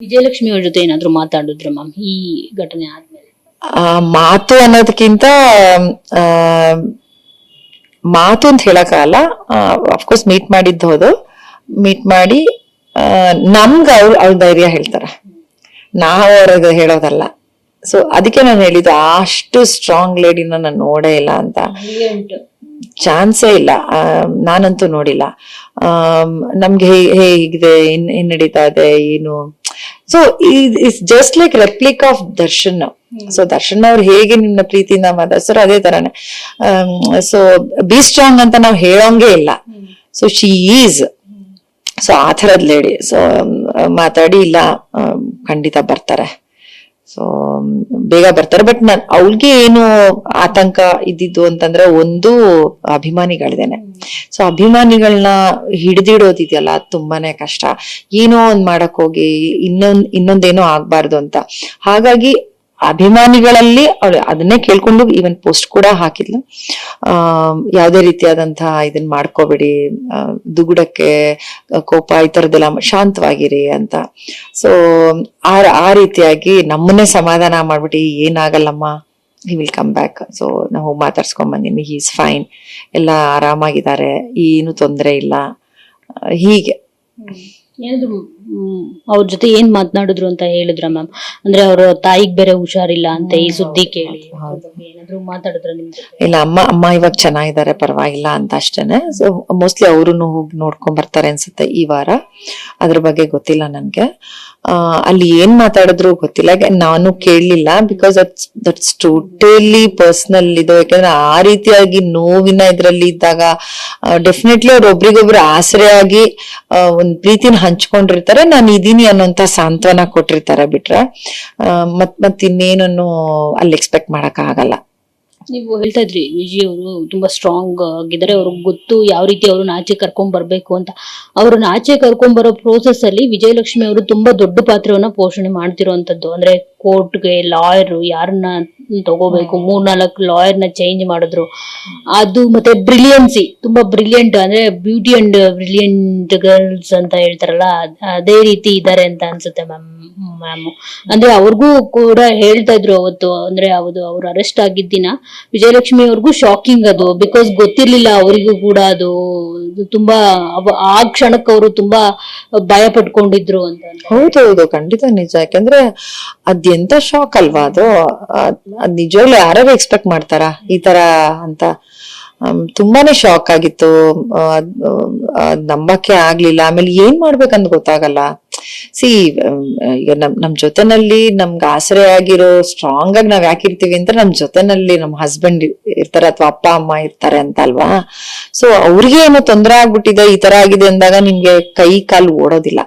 ವಿಜಯಲಕ್ಷ್ಮಿ ಅವ್ರ ಜೊತೆ ಏನಾದ್ರು ಮಾತಾಡಿದ್ರು ಮ್ಯಾಮ್ ಈ ಘಟನೆ ಆದ್ಮೇಲೆ. ಆ, ಮಾತು ಅನ್ನೋದಕ್ಕಿಂತ ಆ, ಮಾತು ಅಂತ ಹೇಳಕ್ಕಾಗಲ್ಲ ಅಫ್ಕೋರ್ಸ್ ಮೀಟ್ ಮಾಡಿದ್ದು ಹೌದು. ಮೀಟ್ ಮಾಡಿ ಆ, ನಮ್ಗೆ ಅವ್ರು ಅವ್ರ ಧೈರ್ಯ ಹೇಳ್ತಾರೆ. ನಾವು ಅವ್ರಿಗೆ ಹೇಳೋದಲ್ಲ. ಸೊ ಅದಕ್ಕೆ ನಾನು ಹೇಳಿದ್ದು ಅಷ್ಟು ಸ್ಟ್ರಾಂಗ್ ಲೇಡಿನ ನಾನು ನೋಡೇ ಇಲ್ಲ ಅಂತ. ಚಾನ್ಸೇ ಇಲ್ಲ. ಆ, ನಾನಂತೂ ನೋಡಿಲ್ಲ. ಆ ನಮ್ಗೆ ಹೇ- ಹೇಗಿದೆ ಏನ್ ಏನ್ ನಡೀತಾ ಇದೆ ಏನು? So it's just like replica of Darshan so Darshan ಅವ್ರು ಹೇಗೆ ನಿಮ್ನ ಪ್ರೀತಿಯಿಂದ ಮಾತಾಡ್ತಾರೋ ಅದೇ ತರಾನೇ. ಸೊ ಬಿ ಸ್ಟ್ರಾಂಗ್ ಅಂತ ನಾವು ಹೇಳೋಂಗೆ ಇಲ್ಲ. ಸೊ ಶಿ ಈಸ್ ಸೊ ಆ ಥರದ್ ಲೇಡಿ ಸೊ ಮಾತಾಡಿ ಇಲ್ಲ. ಆಮ್, ಖಂಡಿತ ಬರ್ತಾರೆ. ಸೊ ಬೇಗ ಬರ್ತಾರೆ. ಬಟ್ ನಾನ್, ಅವಳಿಗೆ ಏನು ಆತಂಕ ಇದ್ದಿದ್ದು ಅಂತಂದ್ರೆ ಒಂದು ಅಭಿಮಾನಿಗಳಿದ್ದೇನೆ. ಸೊ ಅಭಿಮಾನಿಗಳನ್ನ ಹಿಡಿದಿಡೋದಿದೆಯಲ್ಲ ತುಂಬಾನೇ ಕಷ್ಟ. ಏನೋ ಒಂದ್ ಮಾಡಕ್ ಹೋಗಿ, ಇನ್ನೊಂದ್, ಇನ್ನೊಂದೇನೋ ಆಗ್ಬಾರ್ದು ಅಂತ. ಹಾಗಾಗಿ ಅಭಿಮಾನಿಗಳಲ್ಲಿ ಅವಳು ಅದನ್ನೇ ಕೇಳ್ಕೊಂಡು ಈವನ್ ಪೋಸ್ಟ್ ಕೂಡ ಹಾಕಿದ್ಲು. ಆ, ಯಾವುದೇ ರೀತಿಯಾದಂತಹ ಇದನ್ನ ಮಾಡ್ಕೋಬೇಡಿ ದುಗುಡಕ್ಕೆ ಕೋಪ ಈ ತರದೆಲ್ಲ ಶಾಂತವಾಗಿರಿ ಅಂತ. ಸೊ ಆ ಆ ರೀತಿಯಾಗಿ ನಮ್ಮನ್ನೇ ಸಮಾಧಾನ ಮಾಡ್ಬಿಟ್ಟು ಏನಾಗಲ್ಲಮ್ಮ he will come back so ನಾವು ಮಾತಾಡ್ಸ್ಕೊಂಡ್ ಬಂದೀನಿ ಹಿ ಇಸ್ ಫೈನ್ ಎಲ್ಲ ಆರಾಮಾಗಿದ್ದಾರೆ. ಏನು ತೊಂದರೆ ಇಲ್ಲ. ಹೀಗೆ. ಏನಾದ್ರು ಅವ್ರ ಜೊತೆ ಏನ್ ಮಾತನಾಡಿದ್ರು ಅಂತ ಹೇಳಿದ್ರ ಮ್ಯಾಮ್? ಅಂದ್ರೆ ಅವ್ರ ತಾಯಿಗ್ ಬೇರೆ ಹುಷಾರಿಲ್ಲ ಅಂತ ಈ ಸುದ್ದಿ ಕೇಳಿ. ಏನಾದ್ರು ಮಾತಾಡಿದ್ರ ನಿಮ್ ಜೊತೆ? ಇಲ್ಲ ಅಮ್ಮ ಅಮ್ಮ ಇವಾಗ ಚೆನ್ನಾಗಿದ್ದಾರೆ ಪರವಾಗಿಲ್ಲ ಅಂತ ಅಷ್ಟೇನೆ. ಸೊ ಮೋಸ್ಟ್ಲಿ ಅವ್ರು ಹೋಗಿ ನೋಡ್ಕೊಂಡ್ ಬರ್ತಾರೆ ಅನ್ಸುತ್ತೆ ಈ ವಾರ. ಅದ್ರ ಬಗ್ಗೆ ಗೊತ್ತಿಲ್ಲ ನನ್ಗೆ. ಆ, ಅಲ್ಲಿ ಏನ್ ಮಾತಾಡಿದ್ರು ಗೊತ್ತಿಲ್ಲ. ಯಾಕೆ ನಾನು ಕೇಳಲಿಲ್ಲ because that's that's totally personal ಇದು. ಯಾಕಂದ್ರೆ ಆ ರೀತಿಯಾಗಿ ನೋವಿನ ಇದ್ರಲ್ಲಿ ಇದ್ದಾಗ ಡೆಫಿನೆಟ್ಲಿ ಅವ್ರು ಒಬ್ರಿಗೊಬ್ರು ಆಸರೆಯಾಗಿ ಆ, ಒಂದ್ ಪ್ರೀತಿನ ಹಂಚ್ಕೊಂಡಿರ್ತಾರೆ. ನಾನು ಇದೀನಿ ಅನ್ನೋಂತ ಸಾಂತ್ವನ ಕೊಟ್ಟಿರ್ತಾರೆ ಬಿಟ್ರೆ. ಮತ್ ಮತ್ ಇನ್ನೇನನ್ನು ಅಲ್ಲಿ ಎಕ್ಸ್ಪೆಕ್ಟ್ ಮಾಡಕ್ ಆಗಲ್ಲ ನೀವು ಹೇಳ್ತಾ ಇದ್ರಿ ವಿಜಯ್ ಅವರು ತುಂಬಾ ಸ್ಟ್ರಾಂಗ್ ಆಗಿದ್ದಾರೆ, ಅವ್ರಿಗೆ ಗೊತ್ತು ಯಾವ ರೀತಿ ಅವ್ರನ್ನ ಆಚೆ ಕರ್ಕೊಂಡ್ ಬರ್ಬೇಕು ಅಂತ. ಅವ್ರನ್ನ ಆಚೆ ಕರ್ಕೊಂಡ್ ಬರೋ ಪ್ರೋಸೆಸ್ ಅಲ್ಲಿ ವಿಜಯಲಕ್ಷ್ಮಿ ಅವರು ತುಂಬಾ ದೊಡ್ಡ ಪಾತ್ರವನ್ನ ಪೋಷಣೆ ಮಾಡ್ತಿರುವಂತದ್ದು. ಅಂದ್ರೆ ಕೋರ್ಟ್ಗೆ ಲಾಯರ್ ಯಾರನ್ನ ತಗೋಬೇಕು, ಮೂರ್ನಾಲ್ಕು ಲಾಯರ್ನ ಚೇಂಜ್ ಮಾಡಿದ್ರು. ಅದು ಮತ್ತೆ ಬ್ರಿಲಿಯನ್ಸಿ ತುಂಬಾ ಬ್ರಿಲಿಯಂಟ್ ಅಂದ್ರೆ ಬ್ಯೂಟಿ ಅಂಡ್ ಬ್ರಿಲಿಯಂಟ್ ಗರ್ಲ್ಸ್ ಅಂತ ಹೇಳ್ತಾರಲ್ಲ, ಅದೇ ರೀತಿ ಇದ್ದಾರೆ ಅಂತ ಅನ್ಸುತ್ತೆ ಮ್ಯಾಮ್ ಮ್ಯಾಮ್ ಅಂದ್ರೆ ಅವ್ರಿಗೂ ಕೂಡ ಹೇಳ್ತಾ ಇದ್ರು ಅವತ್ತು ಅಂದ್ರೆ ಅವ್ರು ಅವ್ರು ಅರೆಸ್ಟ್ ಆಗಿದ್ದ ದಿನ. ವಿಜಯಲಕ್ಷ್ಮಿ ಅವ್ರಿಗೂ ಶಾಕಿಂಗ್ ಅದು ಬಿಕಾಸ್ ಗೊತ್ತಿರ್ಲಿಲ್ಲ ಅವರಿಗೂ ಕೂಡ ಅದು ಇದು ತುಂಬಾ ಅವ- ಆ ಕ್ಷಣಕ್ಕೆ ಅವರು ತುಂಬಾ ಭಯ ಪಟ್ಕೊಂಡಿದ್ರು ಅಂತ ಹೌದು ಹೌದು ಖಂಡಿತ ನಿಜ. ಯಾಕಂದ್ರೆ ಅದೆಂತ ಶಾಕ್ ಅಲ್ವಾ ಅದು? ಅದ್ ಅದ್ ನಿಜವಾಗ್ಲೂ ಯಾರು ಎಕ್ಸ್ಪೆಕ್ಟ್ ಮಾಡ್ತಾರ ಈ ತರ ಅಂತ? ಆಮ್, ತುಂಬಾನೇ ಶಾಕ್ ಆಗಿತ್ತು. ಆ, ಅದ್- ಅದ್ ನಂಬಕ್ಕೆ ಆಗ್ಲಿಲ್ಲ. ಆಮೇಲೆ ಏನ್ ಮಾಡ್ಬೇಕಂತ ಗೊತ್ತಾಗಲ್ಲ. ಸಿ ಈಗ ನಮ್ ನಮ್ ಜೊತೆನಲ್ಲಿ ನಮ್ಗೆ ಆಸರೆ ಆಗಿರೋ ಸ್ಟ್ರಾಂಗ್ ಆಗಿ ನಾವ್ ಯಾಕೆ ಇರ್ತೀವಿ ಅಂತ ನಮ್ ಜೊತೆನಲ್ಲಿ ನಮ್ ಹಸ್ಬೆಂಡ್ ಇರ್ತಾರೆ ಅಥವಾ ಅಪ್ಪ, ಅಮ್ಮ ಇರ್ತಾರೆ ಅಂತ ಅಲ್ವಾ? ಸೊ ಅವ್ರಿಗೆ ಏನೋ ತೊಂದರೆ ಆಗ್ಬಿಟ್ಟಿದೆ, ಈ ತರ ಆಗಿದೆ ಅಂದಾಗ ನಿಮ್ಗೆ ಕೈ, ಕಾಲು ಓಡೋದಿಲ್ಲ.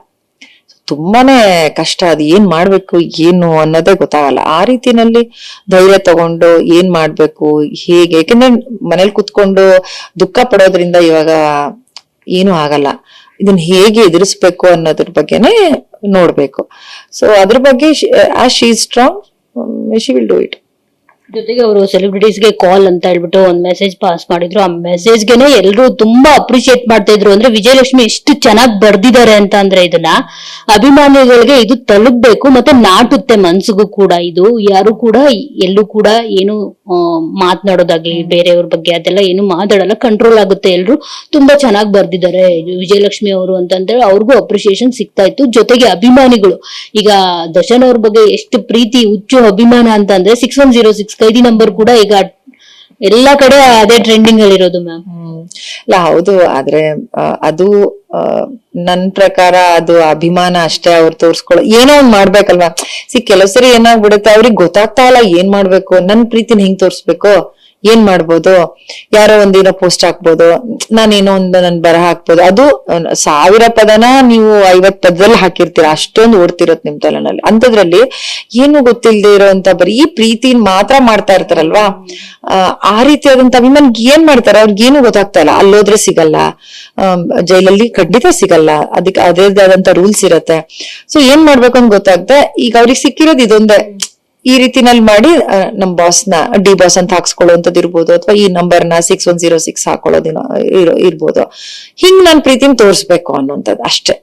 ತುಂಬಾನೇ ಕಷ್ಟ ಅದು ಏನ್ ಮಾಡ್ಬೇಕು, ಏನು ಅನ್ನೋದೇ ಗೊತ್ತಾಗಲ್ಲ. ಆ ರೀತಿನಲ್ಲಿ ಧೈರ್ಯ ತಗೊಂಡು ಏನ್ ಮಾಡ್ಬೇಕು, ಹೇಗೆ? ಯಾಕೆಂದ್ರೆ ಮನೇಲಿ ಕುತ್ಕೊಂಡು ದುಃಖ ಪಡೋದ್ರಿಂದ ಇವಾಗ ಏನು ಆಗಲ್ಲ. ಇದನ್ನ ಹೇಗೆ ಎದುರಿಸ್ಬೇಕು ಅನ್ನೋದ್ರ ಬಗ್ಗೆನೇ ನೋಡ್ಬೇಕು. ಸೊ ಅದ್ರ ಬಗ್ಗೆ ಆ she strong she will do it ಜೊತೆಗೆ ಅವರು ಸೆಲೆಬ್ರಿಟೀಸ್ಗೆ ಕಾಲ್ ಅಂತ ಹೇಳ್ಬಿಟ್ಟು ಒಂದ್ ಮೆಸೇಜ್ ಪಾಸ್ ಮಾಡಿದ್ರು. ಆ ಮೆಸೇಜ್ಗೆನೆ ಎಲ್ಲರೂ ತುಂಬಾ ಅಪ್ರಿಶಿಯೇಟ್ ಮಾಡ್ತಾ ಇದ್ರು. ಅಂದ್ರೆ ವಿಜಯಲಕ್ಷ್ಮಿ ಎಷ್ಟು ಚೆನ್ನಾಗಿ ಬರ್ದಿದ್ದಾರೆ ಅಂತ ಅಂದ್ರೆ ಇದನ್ನ ಅಭಿಮಾನಿಗಳಿಗೆ ಇದು ತಲುಪಬೇಕು ಮತ್ತೆ ನಾಟುತ್ತೆ ಮನ್ಸಿಗೂ ಕೂಡ ಇದು. ಯಾರು ಕೂಡ ಎಲ್ಲೂ ಕೂಡ ಏನು ಮಾತನಾಡೋದಾಗ್ಲಿ ಬೇರೆಯವ್ರ ಬಗ್ಗೆ ಅದೆಲ್ಲ ಏನು ಮಾತಾಡಲ್ಲ ಕಂಟ್ರೋಲ್ ಆಗುತ್ತೆ ಎಲ್ರು. ತುಂಬಾ ಚೆನ್ನಾಗಿ ಬರ್ದಿದ್ದಾರೆ ವಿಜಯಲಕ್ಷ್ಮಿ ಅವರು ಅಂತಂದ್ರೆ ಅವ್ರಿಗೂ ಅಪ್ರಿಶಿಯೇಷನ್ ಸಿಗ್ತಾ ಇತ್ತು. ಜೊತೆಗೆ ಅಭಿಮಾನಿಗಳು ಈಗ ದರ್ಶನ್ ಅವ್ರ ಬಗ್ಗೆ ಎಷ್ಟು ಪ್ರೀತಿ ಹುಚ್ಚು ಅಭಿಮಾನ ಅಂತ ಅಂದ್ರೆ ಸಿಕ್ಸ್ ಒನ್ ಜೀರೋ ಸಿಕ್ಸ್ ಕೈದಿ ನಂಬರ್ ಕೂಡ ಈಗ ಎಲ್ಲಾ ಕಡೆ ಅದೇ ಟ್ರೆಂಡಿಂಗ್ ಅಲ್ಲಿ ಇರೋದು ಮ್ಯಾಮ್ ಇಲ್ಲ, ಹೌದು. ಆದ್ರೆ ಅದು ನನ್ ಪ್ರಕಾರ ಅದು ಅಭಿಮಾನ ಅಷ್ಟೇ ಅವ್ರು ತೋರ್ಸ್ಕೊಳ್ಳೋ ಏನೋ ಒಂದ್ ಮಾಡ್ಬೇಕಲ್ವಾ? ಸಿ ಕೆಲವ್ ಸರಿ ಏನಾಗ್ಬಿಡುತ್ತೆ, ಅವ್ರಿಗೆ ಗೊತ್ತಾಗ್ತಾ ಇಲ್ಲ ಏನ್ ಮಾಡ್ಬೇಕು. ನನ್ ಪ್ರೀತಿನ ಹಿಂಗ್ ತೋರ್ಸ್ಬೇಕು? ಏನ್ ಮಾಡ್ಬೋದು? ಯಾರೋ ಒಂದೇನೋ ಪೋಸ್ಟ್ ಹಾಕ್ಬೋದು. ನಾನೇನೋ ಒಂದು ನನ್ ಬರಹ ಹಾಕ್ಬೋದು. ಅದು ಸಾವಿರ ಪದನ ನೀವು ಐವತ್ ಪದದಲ್ಲಿ ಹಾಕಿರ್ತೀರ. ಅಷ್ಟೊಂದು ಓಡ್ತಿರೋದು ನಿಮ್ ತಲೆನಲ್ಲಿ. ಅಂತದ್ರಲ್ಲಿ ಏನು ಗೊತ್ತಿಲ್ಲದೆ ಇರೋಂತ ಬರೀ ಪ್ರೀತಿ ಮಾತ್ರ ಮಾಡ್ತಾ ಇರ್ತಾರಲ್ವಾ? ಆ, ರೀತಿಯಾದಂತ ಅಭಿಮಾನಿಗೆ ಏನ್ ಮಾಡ್ತಾರೆ? ಅವ್ರಿಗೆ ಏನು ಗೊತ್ತಾಗ್ತಾ ಇಲ್ಲ. ಅಲ್ಲೋದ್ರೆ ಸಿಗಲ್ಲ. ಜೈಲಲ್ಲಿ ಖಂಡಿತ ಸಿಗಲ್ಲ. ಅದಕ್ಕೆ ಅದೇದಾದಂತ ರೂಲ್ಸ್ ಇರತ್ತೆ. ಸೊ ಏನ್ ಮಾಡ್ಬೇಕು ಅಂತ ಗೊತ್ತಾಗ್ದೆ ಈಗ ಅವ್ರಿಗೆ ಸಿಕ್ಕಿರೋದು ಇದೊಂದೇ. ಈ ರೀತಿನಲ್ಲಿ ಮಾಡಿ ನಮ್ ಬಾಸ್ನ ಡಿ ಬಾಸ್ ಅಂತ ಹಾಕ್ಸ್ಕೊಳ್ಳುವಂತದ್ದು ಇರ್ಬೋದು ಅಥವಾ ಈ ನಂಬರ್ನ ಸಿಕ್ಸ್ ಒನ್ ಜೀರೋ ಸಿಕ್ಸ್ ಹಾಕೊಳ್ಳೋದಿನ ಇರ್ಬೋದು. ಹಿಂಗ್ ನಾನ್ ಪ್ರೀತಿನ ತೋರಿಸ್ಬೇಕು ಅನ್ನೋಂಥದ್ದು ಅಷ್ಟೇ.